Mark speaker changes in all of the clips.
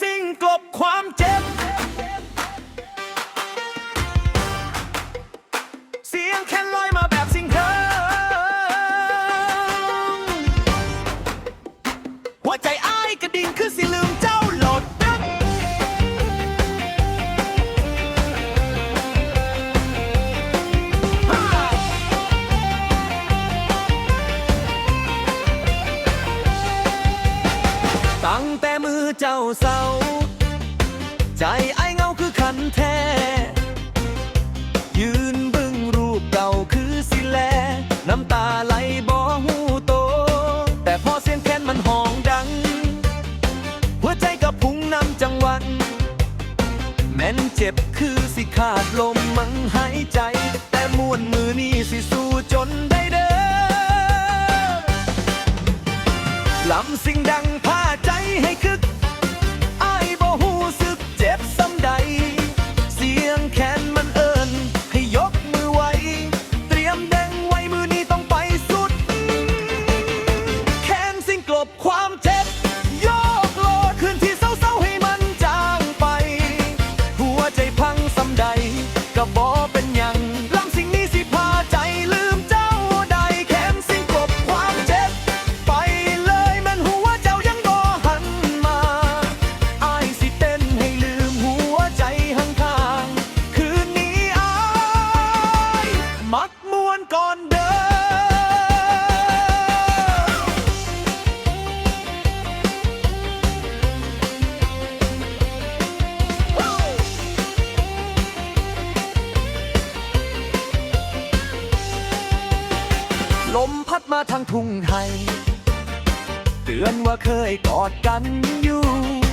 Speaker 1: สิ่งกลบความเจ็บ เสียงแค่ลอยมาแบบสิงเธอหัวใจอ้ายกระดิ่งคือสิลืมเจ้าหลดดังตั้งแต่ คือเจ้าเศร้า ใจไอเงาคือขันแท้ ยืนบึ้งรูปเก่าคือสิแล น้ำตาไหลบ่หูโต แต่พอเสียงแค้นมันห้องดัง หัวใจกับพุงน้ำจังหวัน แม่นเจ็บคือสิขาดลมมังหายใจ แต่มวนมือนี่สิสู้จนได้เด้อลำสิ่งดังพาาทางทุ่งไทย เตือนว่าเคยกอดกันอยู่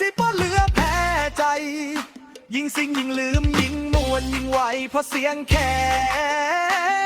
Speaker 1: สิบ่เหลือแพ้ใจ ยิ่งสิ่งยิ่งลืมยิ่งมวนยิ่งไวเพราะเสียงแคน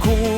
Speaker 1: cool.